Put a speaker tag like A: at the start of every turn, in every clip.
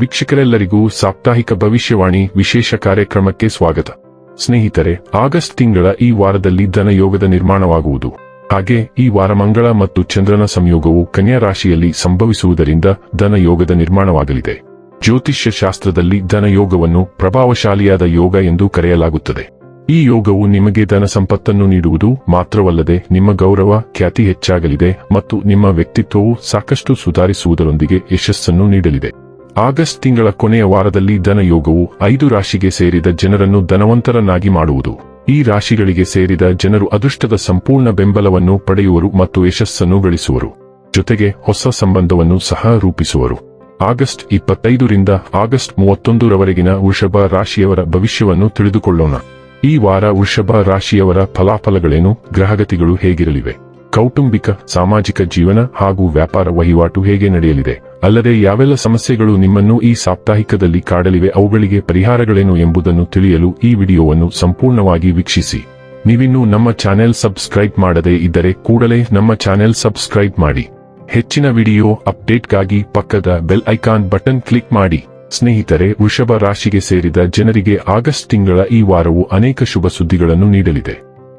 A: ವೀಕ್ಷಕರೆಲ್ಲರಿಗೂ ಸಾಪ್ತಾಹಿಕ ಭವಿಷ್ಯವಾಣಿ ವಿಶೇಷ ಕಾರ್ಯಕ್ರಮಕ್ಕೆ ಸ್ವಾಗತ. ಸ್ನೇಹಿತರೆ, ಆಗಸ್ಟ್ ತಿಂಗಳ ಈ ವಾರದಲ್ಲಿ ಧನಯೋಗದ ನಿರ್ಮಾಣವಾಗುವುದು. ಹಾಗೆ ಈ ವಾರ ಮಂಗಳ ಮತ್ತು ಚಂದ್ರನ ಸಂಯೋಗವು ಕನ್ಯಾ ರಾಶಿಯಲ್ಲಿ ಸಂಭವಿಸುವುದರಿಂದ ಧನಯೋಗದ ನಿರ್ಮಾಣವಾಗಲಿದೆ. ಜ್ಯೋತಿಷ್ಯ ಶಾಸ್ತ್ರದಲ್ಲಿ ಧನಯೋಗವನ್ನು ಪ್ರಭಾವಶಾಲಿಯಾದ ಯೋಗ ಎಂದು ಕರೆಯಲಾಗುತ್ತದೆ. ಈ ಯೋಗವು ನಿಮಗೆ ಧನ ಸಂಪತ್ತನ್ನು ನೀಡುವುದು ಮಾತ್ರವಲ್ಲದೆ ನಿಮ್ಮ ಗೌರವ ಖ್ಯಾತಿ ಹೆಚ್ಚಾಗಲಿದೆ ಮತ್ತು ನಿಮ್ಮ ವ್ಯಕ್ತಿತ್ವವು ಸಾಕಷ್ಟು ಸುಧಾರಿಸುವುದರೊಂದಿಗೆ ಯಶಸ್ಸನ್ನು ನೀಡಲಿದೆ. ಆಗಸ್ಟ್ ತಿಂಗಳ ಕೊನೆಯ ವಾರದಲ್ಲಿ ಧನಯೋಗವು ಐದು ರಾಶಿಗೆ ಸೇರಿದ ಜನರನ್ನು ಧನವಂತರನ್ನಾಗಿ ಮಾಡುವುದು. ಈ ರಾಶಿಗಳಿಗೆ ಸೇರಿದ ಜನರು ಅದೃಷ್ಟದ ಸಂಪೂರ್ಣ ಬೆಂಬಲವನ್ನು ಪಡೆಯುವರು ಮತ್ತು ಯಶಸ್ಸನ್ನು ಗಳಿಸುವರು. ಜೊತೆಗೆ ಹೊಸ ಸಂಬಂಧವನ್ನು ಸಹ ರೂಪಿಸುವರು. ಆಗಸ್ಟ್ ಇಪ್ಪತ್ತೈದರಿಂದ ಆಗಸ್ಟ್ ಮೂವತ್ತೊಂದರವರೆಗಿನ ವೃಷಭ ರಾಶಿಯವರ ಭವಿಷ್ಯವನ್ನು ತಿಳಿದುಕೊಳ್ಳೋಣ. ಈ ವಾರ ವೃಷಭ ರಾಶಿಯವರ ಫಲಾಫಲಗಳೇನು, ಗ್ರಹಗತಿಗಳು ಹೇಗಿರಲಿವೆ? ಕೌಟುಂಬಿಕ, ಸಾಮಾಜಿಕ ಜೀವನ ಹಾಗೂ ವ್ಯಾಪಾರ ವಹಿವಾಟು ಹೇಗೆ ನಡೆಯಲಿದೆ? ಅಲ್ಲದೆ ಯಾವೆಲ್ಲ ಸಮಸ್ಯೆಗಳು ನಿಮ್ಮನ್ನು ಈ ಸಾಪ್ತಾಹಿಕದಲ್ಲಿ ಕಾಡಲಿವೆ, ಅವುಗಳಿಗೆ ಪರಿಹಾರಗಳೇನು ಎಂಬುದನ್ನು ತಿಳಿಯಲು ಈ ವಿಡಿಯೋವನ್ನು ಸಂಪೂರ್ಣವಾಗಿ ವೀಕ್ಷಿಸಿ. ನೀವಿನ್ನೂ ನಮ್ಮ ಚಾನೆಲ್ ಸಬ್ಸ್ಕ್ರೈಬ್ ಮಾಡದೇ ಇದ್ದರೆ ಕೂಡಲೇ ನಮ್ಮ ಚಾನೆಲ್ ಸಬ್ಸ್ಕ್ರೈಬ್ ಮಾಡಿ. ಹೆಚ್ಚಿನ ವಿಡಿಯೋ ಅಪ್ಡೇಟ್ಗಾಗಿ ಪಕ್ಕದ ಬೆಲ್ ಐಕಾನ್ ಬಟನ್ ಕ್ಲಿಕ್ ಮಾಡಿ. ಸ್ನೇಹಿತರೆ, ವೃಷಭ ರಾಶಿಗೆ ಸೇರಿದ ಜನರಿಗೆ ಆಗಸ್ಟ್ ತಿಂಗಳ ಈ ವಾರವು ಅನೇಕ ಶುಭ ಸುದ್ದಿಗಳನ್ನು ನೀಡಲಿದೆ.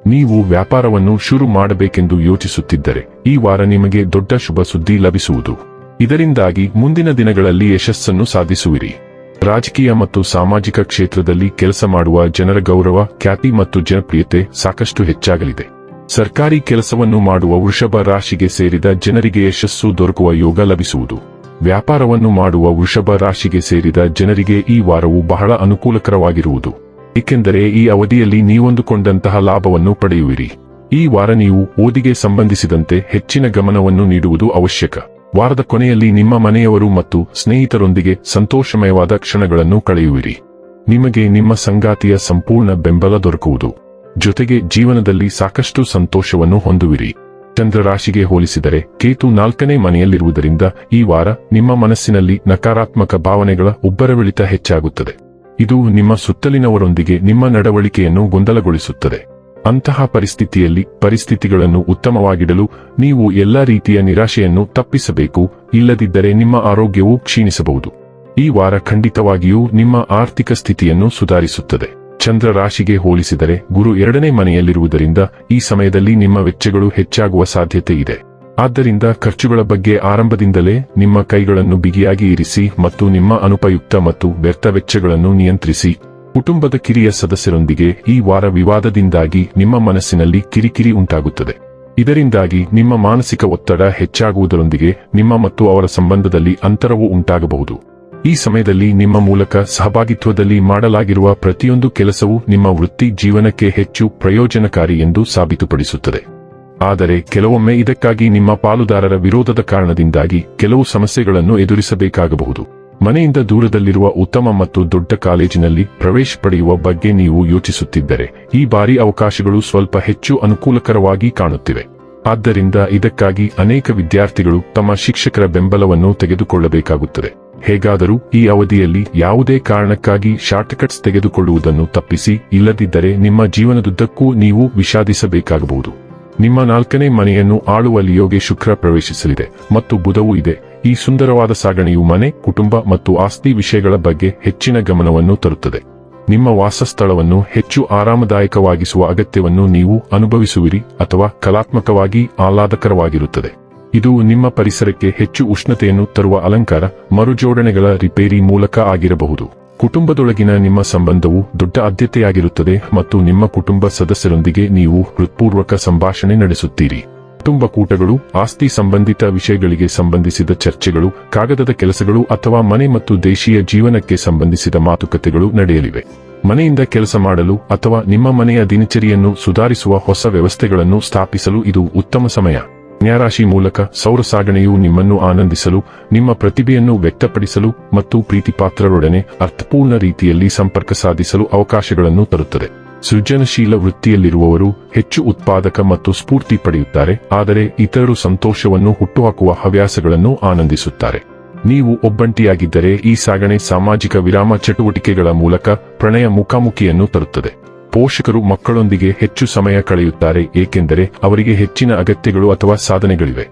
A: ನೀವು ವ್ಯಾಪಾರವನ್ನು ಶುರು ಮಾಡಬೇಕೆಂದು ಯೋಚಿಸುತ್ತಿದ್ದರೆ ಈ ವಾರ ನಿಮಗೆ ದೊಡ್ಡ ಶುಭ ಸುದ್ದಿ ಲಭಿಸುವುದು. ಇದರಿಂದಾಗಿ ಮುಂದಿನ ದಿನಗಳಲ್ಲಿ ಯಶಸ್ಸನ್ನು ಸಾಧಿಸುವಿರಿ. ರಾಜಕೀಯ ಮತ್ತು ಸಾಮಾಜಿಕ ಕ್ಷೇತ್ರದಲ್ಲಿ ಕೆಲಸ ಮಾಡುವ ಜನರ ಗೌರವ, ಖ್ಯಾತಿ ಮತ್ತು ಜನಪ್ರಿಯತೆ ಸಾಕಷ್ಟು ಹೆಚ್ಚಾಗಲಿದೆ. ಸರ್ಕಾರಿ ಕೆಲಸವನ್ನು ಮಾಡುವ ವೃಷಭ ರಾಶಿಗೆ ಸೇರಿದ ಜನರಿಗೆ ಯಶಸ್ಸು ದೊರಕುವ ಯೋಗ ಲಭಿಸುವುದು. ವ್ಯಾಪಾರವನ್ನು ಮಾಡುವ ವೃಷಭ ರಾಶಿಗೆ ಸೇರಿದ ಜನರಿಗೆ ಈ ವಾರವು ಬಹಳ ಅನುಕೂಲಕರವಾಗಿರುವುದು. ಏಕೆಂದರೆ ಈ ಅವಧಿಯಲ್ಲಿ ನೀವೊಂದುಕೊಂಡಂತಹ ಲಾಭವನ್ನು ಪಡೆಯುವಿರಿ. ಈ ವಾರ ನೀವು ಓದಿಗೆ ಸಂಬಂಧಿಸಿದಂತೆ ಹೆಚ್ಚಿನ ಗಮನವನ್ನು ನೀಡುವುದು ಅವಶ್ಯಕ. ವಾರದ ಕೊನೆಯಲ್ಲಿ ನಿಮ್ಮ ಮನೆಯವರು ಮತ್ತು ಸ್ನೇಹಿತರೊಂದಿಗೆ ಸಂತೋಷಮಯವಾದ ಕ್ಷಣಗಳನ್ನು ಕಳೆಯುವಿರಿ. ನಿಮಗೆ ನಿಮ್ಮ ಸಂಗಾತಿಯ ಸಂಪೂರ್ಣ ಬೆಂಬಲ ದೊರಕುವುದು. ಜೊತೆಗೆ ಜೀವನದಲ್ಲಿ ಸಾಕಷ್ಟು ಸಂತೋಷವನ್ನು ಹೊಂದುವಿರಿ. ಚಂದ್ರರಾಶಿಗೆ ಹೋಲಿಸಿದರೆ ಕೇತು ನಾಲ್ಕನೇ ಮನೆಯಲ್ಲಿರುವುದರಿಂದ ಈ ವಾರ ನಿಮ್ಮ ಮನಸ್ಸಿನಲ್ಲಿ ನಕಾರಾತ್ಮಕ ಭಾವನೆಗಳ ಉಬ್ಬರವಿಳಿತ ಹೆಚ್ಚಾಗುತ್ತದೆ. ಇದು ನಿಮ್ಮ ಸುತ್ತಲಿನವರೊಂದಿಗೆ ನಿಮ್ಮ ನಡವಳಿಕೆಯನ್ನು ಗೊಂದಲಗೊಳಿಸುತ್ತದೆ. ಅಂತಹ ಪರಿಸ್ಥಿತಿಯಲ್ಲಿ ಪರಿಸ್ಥಿತಿಗಳನ್ನು ಉತ್ತಮವಾಗಿಡಲು ನೀವು ಎಲ್ಲಾ ರೀತಿಯ ನಿರಾಶೆಯನ್ನು ತಪ್ಪಿಸಬೇಕು, ಇಲ್ಲದಿದ್ದರೆ ನಿಮ್ಮ ಆರೋಗ್ಯವು ಕ್ಷೀಣಿಸಬಹುದು. ಈ ವಾರ ಖಂಡಿತವಾಗಿಯೂ ನಿಮ್ಮ ಆರ್ಥಿಕ ಸ್ಥಿತಿಯನ್ನು ಸುಧಾರಿಸುತ್ತದೆ. ಚಂದ್ರ ರಾಶಿಗೆ ಹೋಲಿಸಿದರೆ ಗುರು ಎರಡನೇ ಮನೆಯಲ್ಲಿರುವುದರಿಂದ ಈ ಸಮಯದಲ್ಲಿ ನಿಮ್ಮ ವೆಚ್ಚಗಳು ಹೆಚ್ಚಾಗುವ ಸಾಧ್ಯತೆ ಇದೆ. ಆದ್ದರಿಂದ ಖರ್ಚುಗಳ ಬಗ್ಗೆ ಆರಂಭದಿಂದಲೇ ನಿಮ್ಮ ಕೈಗಳನ್ನು ಬಿಗಿಯಾಗಿ ಇರಿಸಿ ಮತ್ತು ನಿಮ್ಮ ಅನುಪಯುಕ್ತ ಮತ್ತು ವ್ಯರ್ಥ ವೆಚ್ಚಗಳನ್ನು ನಿಯಂತ್ರಿಸಿ. ಕುಟುಂಬದ ಕಿರಿಯ ಸದಸ್ಯರೊಂದಿಗೆ ಈ ವಾರ ವಿವಾದದಿಂದಾಗಿ ನಿಮ್ಮ ಮನಸ್ಸಿನಲ್ಲಿ ಕಿರಿಕಿರಿ ಉಂಟಾಗುತ್ತದೆ. ಇದರಿಂದಾಗಿ ನಿಮ್ಮ ಮಾನಸಿಕ ಒತ್ತಡ ಹೆಚ್ಚಾಗುವುದರೊಂದಿಗೆ ನಿಮ್ಮ ಮತ್ತು ಅವರ ಸಂಬಂಧದಲ್ಲಿ ಅಂತರವೂ ಉಂಟಾಗಬಹುದು. ಈ ಸಮಯದಲ್ಲಿ ನಿಮ್ಮ ಮೂಲಕ ಸಹಭಾಗಿತ್ವದಲ್ಲಿ ಮಾಡಲಾಗಿರುವ ಪ್ರತಿಯೊಂದು ಕೆಲಸವು ನಿಮ್ಮ ವೃತ್ತಿ ಜೀವನಕ್ಕೆ ಹೆಚ್ಚು ಪ್ರಯೋಜನಕಾರಿ ಎಂದು ಸಾಬೀತುಪಡಿಸುತ್ತದೆ. ಆದರೆ ಕೆಲವೊಮ್ಮೆ ಇದಕ್ಕಾಗಿ ನಿಮ್ಮ ಪಾಲುದಾರರ ವಿರೋಧದ ಕಾರಣದಿಂದಾಗಿ ಕೆಲವು ಸಮಸ್ಯೆಗಳನ್ನು ಎದುರಿಸಬೇಕಾಗಬಹುದು. ಮನೆಯಿಂದ ದೂರದಲ್ಲಿರುವ ಉತ್ತಮ ಮತ್ತು ದೊಡ್ಡ ಕಾಲೇಜಿನಲ್ಲಿ ಪ್ರವೇಶ ಪಡೆಯುವ ಬಗ್ಗೆ ನೀವು ಯೋಚಿಸುತ್ತಿದ್ದರೆ, ಈ ಬಾರಿ ಅವಕಾಶಗಳು ಸ್ವಲ್ಪ ಹೆಚ್ಚು ಅನುಕೂಲಕರವಾಗಿ ಕಾಣುತ್ತಿವೆ. ಆದ್ದರಿಂದ ಇದಕ್ಕಾಗಿ ಅನೇಕ ವಿದ್ಯಾರ್ಥಿಗಳು ತಮ್ಮ ಶಿಕ್ಷಕರ ಬೆಂಬಲವನ್ನು ತೆಗೆದುಕೊಳ್ಳಬೇಕಾಗುತ್ತದೆ. ಹೇಗಾದರೂ ಈ ಅವಧಿಯಲ್ಲಿ ಯಾವುದೇ ಕಾರಣಕ್ಕಾಗಿ ಶಾರ್ಟ್ಕಟ್ಸ್ ತೆಗೆದುಕೊಳ್ಳುವುದನ್ನು ತಪ್ಪಿಸಿ, ಇಲ್ಲದಿದ್ದರೆ ನಿಮ್ಮ ಜೀವನದುದ್ದಕ್ಕೂ ನೀವು ವಿಷಾದಿಸಬೇಕಾಗಬಹುದು. ನಿಮ್ಮ ನಾಲ್ಕನೇ ಮನೆಯನ್ನು ಆಳುವ ಯೋಗಿ ಶುಕ್ರ ಪ್ರವೇಶಿಸಲಿದೆ. ಮತ್ತು ಬುಧವೂ ಇದೆ. ಈ ಸುಂದರವಾದ ಸಾಗಣೆಯು ಮನೆ, ಕುಟುಂಬ ಮತ್ತು ಆಸ್ತಿ ವಿಷಯಗಳ ಬಗ್ಗೆ ಹೆಚ್ಚಿನ ಗಮನವನ್ನು ತರುತ್ತದೆ. ನಿಮ್ಮ ವಾಸಸ್ಥಳವನ್ನು ಹೆಚ್ಚು ಆರಾಮದಾಯಕವಾಗಿಸುವ ಅಗತ್ಯವನ್ನು ನೀವು ಅನುಭವಿಸುವಿರಿ ಅಥವಾ ಕಲಾತ್ಮಕವಾಗಿ ಆಹ್ಲಾದಕರವಾಗಿರುತ್ತದೆ. ಇದು ನಿಮ್ಮ ಪರಿಸರಕ್ಕೆ ಹೆಚ್ಚು ಉಷ್ಣತೆಯನ್ನು ತರುವ ಅಲಂಕಾರ, ಮರುಜೋಡಣೆಗಳ ರಿಪೇರಿ ಮೂಲಕ ಆಗಿರಬಹುದು. ಕುಟುಂಬದೊಳಗಿನ ನಿಮ್ಮ ಸಂಬಂಧವು ದೊಡ್ಡ ಆದ್ಯತೆಯಾಗಿರುತ್ತದೆ ಮತ್ತು ನಿಮ್ಮ ಕುಟುಂಬ ಸದಸ್ಯರೊಂದಿಗೆ ನೀವು ಹೃತ್ಪೂರ್ವಕ ಸಂಭಾಷಣೆ ನಡೆಸುತ್ತೀರಿ. ಕುಟುಂಬ ಕೂಟಗಳು, ಆಸ್ತಿ ಸಂಬಂಧಿತ ವಿಷಯಗಳಿಗೆ ಸಂಬಂಧಿಸಿದ ಚರ್ಚೆಗಳು, ಕಾಗದದ ಕೆಲಸಗಳು ಅಥವಾ ಮನೆ ಮತ್ತು ದೇಶೀಯ ಜೀವನಕ್ಕೆ ಸಂಬಂಧಿಸಿದ ಮಾತುಕತೆಗಳು ನಡೆಯಲಿವೆ. ಮನೆಯಿಂದ ಕೆಲಸ ಮಾಡಲು ಅಥವಾ ನಿಮ್ಮ ಮನೆಯ ದಿನಚರಿಯನ್ನು ಸುಧಾರಿಸುವ ಹೊಸ ವ್ಯವಸ್ಥೆಗಳನ್ನು ಸ್ಥಾಪಿಸಲು ಇದು ಉತ್ತಮ ಸಮಯ. ನ್ಯಾರಾಶಿ ಮೂಲಕ ಸೌರ ಸಾಗಣೆಯು ನಿಮ್ಮನ್ನು ಆನಂದಿಸಲು, ನಿಮ್ಮ ಪ್ರತಿಭೆಯನ್ನು ವ್ಯಕ್ತಪಡಿಸಲು ಮತ್ತು ಪ್ರೀತಿಪಾತ್ರರೊಡನೆ ಅರ್ಥಪೂರ್ಣ ರೀತಿಯಲ್ಲಿ ಸಂಪರ್ಕ ಸಾಧಿಸಲು ಅವಕಾಶಗಳನ್ನು ತರುತ್ತದೆ. ಸೃಜನಶೀಲ ವೃತ್ತಿಯಲ್ಲಿರುವವರು ಹೆಚ್ಚು ಉತ್ಪಾದಕ ಮತ್ತು ಸ್ಫೂರ್ತಿ ಪಡೆಯುತ್ತಾರೆ, ಆದರೆ ಇತರರು ಸಂತೋಷವನ್ನು ಹುಟ್ಟುಹಾಕುವ ಹವ್ಯಾಸಗಳನ್ನು ಆನಂದಿಸುತ್ತಾರೆ. ನೀವು ಒಬ್ಬಂಟಿಯಾಗಿದ್ದರೆ ಈ ಸಾಗಣೆ ಸಾಮಾಜಿಕ ವಿರಾಮ ಚಟುವಟಿಕೆಗಳ ಮೂಲಕ ಪ್ರಣಯ ಮುಖಾಮುಖಿಯನ್ನು ತರುತ್ತದೆ. ಪೋಷಕರು ಮಕ್ಕಳೊಂದಿಗೆ ಹೆಚ್ಚು ಸಮಯ ಕಳೆಯುತ್ತಾರೆ, ಏಕೆಂದರೆ ಅವರಿಗೆ ಹೆಚ್ಚಿನ ಅಗತ್ಯಗಳು ಅಥವಾ ಸಾಧನೆಗಳಿವೆ.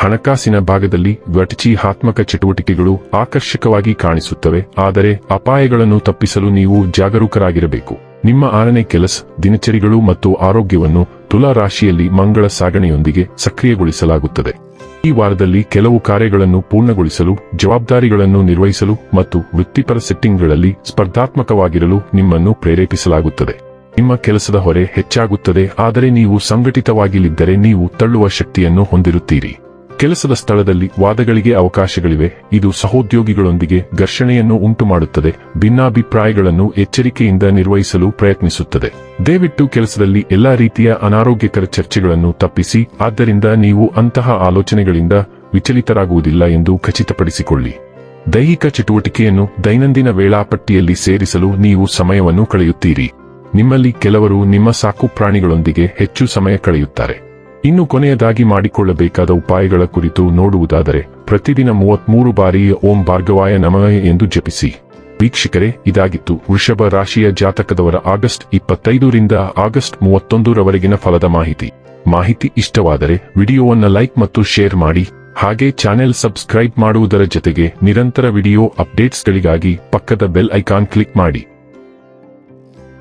A: ಹಣಕಾಸಿನ ಭಾಗದಲ್ಲಿ ವ್ಯಟಿಚಿಹಾತ್ಮಕ ಚಟುವಟಿಕೆಗಳು ಆಕರ್ಷಕವಾಗಿ ಕಾಣಿಸುತ್ತವೆ, ಆದರೆ ಅಪಾಯಗಳನ್ನು ತಪ್ಪಿಸಲು ನೀವು ಜಾಗರೂಕರಾಗಿರಬೇಕು. ನಿಮ್ಮ ಆರನೇ ಕೆಲಸ, ದಿನಚರಿಗಳು ಮತ್ತು ಆರೋಗ್ಯವನ್ನು ತುಲಾ ರಾಶಿಯಲ್ಲಿ ಮಂಗಳ ಸಾಗಣೆಯೊಂದಿಗೆ ಸಕ್ರಿಯಗೊಳಿಸಲಾಗುತ್ತದೆ. ಈ ವಾರದಲ್ಲಿ ಕೆಲವು ಕಾರ್ಯಗಳನ್ನು ಪೂರ್ಣಗೊಳಿಸಲು, ಜವಾಬ್ದಾರಿಗಳನ್ನು ನಿರ್ವಹಿಸಲು ಮತ್ತು ವೃತ್ತಿಪರ ಸೆಟ್ಟಿಂಗ್ಗಳಲ್ಲಿ ಸ್ಪರ್ಧಾತ್ಮಕವಾಗಿರಲು ನಿಮ್ಮನ್ನು ಪ್ರೇರೇಪಿಸಲಾಗುತ್ತದೆ. ನಿಮ್ಮ ಕೆಲಸದ ಹೊರೆ ಹೆಚ್ಚಾಗುತ್ತದೆ, ಆದರೆ ನೀವು ಸಂಘಟಿತವಾಗಿಲ್ಲಿದ್ದರೆ ನೀವು ತಳ್ಳುವ ಶಕ್ತಿಯನ್ನು ಹೊಂದಿರುತ್ತೀರಿ. ಕೆಲಸದ ಸ್ಥಳದಲ್ಲಿ ವಾದಗಳಿಗೆ ಅವಕಾಶಗಳಿವೆ, ಇದು ಸಹೋದ್ಯೋಗಿಗಳೊಂದಿಗೆ ಘರ್ಷಣೆಯನ್ನು ಉಂಟುಮಾಡುತ್ತದೆ, ಭಿನ್ನಾಭಿಪ್ರಾಯಗಳನ್ನು ಎಚ್ಚರಿಕೆಯಿಂದ ನಿರ್ವಹಿಸಲು ಪ್ರಯತ್ನಿಸುತ್ತದೆ. ದಯವಿಟ್ಟು ಕೆಲಸದಲ್ಲಿ ಎಲ್ಲಾ ರೀತಿಯ ಅನಾರೋಗ್ಯಕರ ಚರ್ಚೆಗಳನ್ನು ತಪ್ಪಿಸಿ, ಆದ್ದರಿಂದ ನೀವು ಅಂತಹ ಆಲೋಚನೆಗಳಿಂದ ವಿಚಲಿತರಾಗುವುದಿಲ್ಲ ಎಂದು ಖಚಿತಪಡಿಸಿಕೊಳ್ಳಿ. ದೈಹಿಕ ಚಟುವಟಿಕೆಯನ್ನು ದೈನಂದಿನ ವೇಳಾಪಟ್ಟಿಯಲ್ಲಿ ಸೇರಿಸಲು ನೀವು ಸಮಯವನ್ನು ಕಳೆಯುತ್ತೀರಿ. ನಿಮ್ಮಲ್ಲಿ ಕೆಲವರು ನಿಮ್ಮ ಸಾಕು ಪ್ರಾಣಿಗಳೊಂದಿಗೆ ಹೆಚ್ಚು ಸಮಯ ಕಳೆಯುತ್ತಾರೆ. ಇನ್ನು ಕೊನೆಯದಾಗಿ ಮಾಡಿಕೊಳ್ಳಬೇಕಾದ ಉಪಾಯಗಳ ಕುರಿತು ನೋಡುವುದಾದರೆ, ಪ್ರತಿದಿನ ಮೂವತ್ಮೂರು ಬಾರಿ ಓಂ ಭಾರ್ಗವಾಯ ನಮಃ ಎಂದು ಜಪಿಸಿ. ವೀಕ್ಷಕರೇ, ಇದಾಗಿತ್ತು ವೃಷಭ ರಾಶಿಯ ಜಾತಕದವರ ಆಗಸ್ಟ್ ಇಪ್ಪತ್ತೈದರಿಂದ ಆಗಸ್ಟ್ ಮೂವತ್ತೊಂದರವರೆಗಿನ ಫಲದ ಮಾಹಿತಿ. ಮಾಹಿತಿ ಇಷ್ಟವಾದರೆ ವಿಡಿಯೋವನ್ನು ಲೈಕ್ ಮತ್ತು ಶೇರ್ ಮಾಡಿ, ಹಾಗೆ ಚಾನೆಲ್ ಸಬ್ಸ್ಕ್ರೈಬ್ ಮಾಡುವುದರ ಜೊತೆಗೆ ನಿರಂತರ ವಿಡಿಯೋ ಅಪ್ಡೇಟ್ಸ್ಗಳಿಗಾಗಿ ಪಕ್ಕದ ಬೆಲ್ ಐಕಾನ್ ಕ್ಲಿಕ್ ಮಾಡಿ.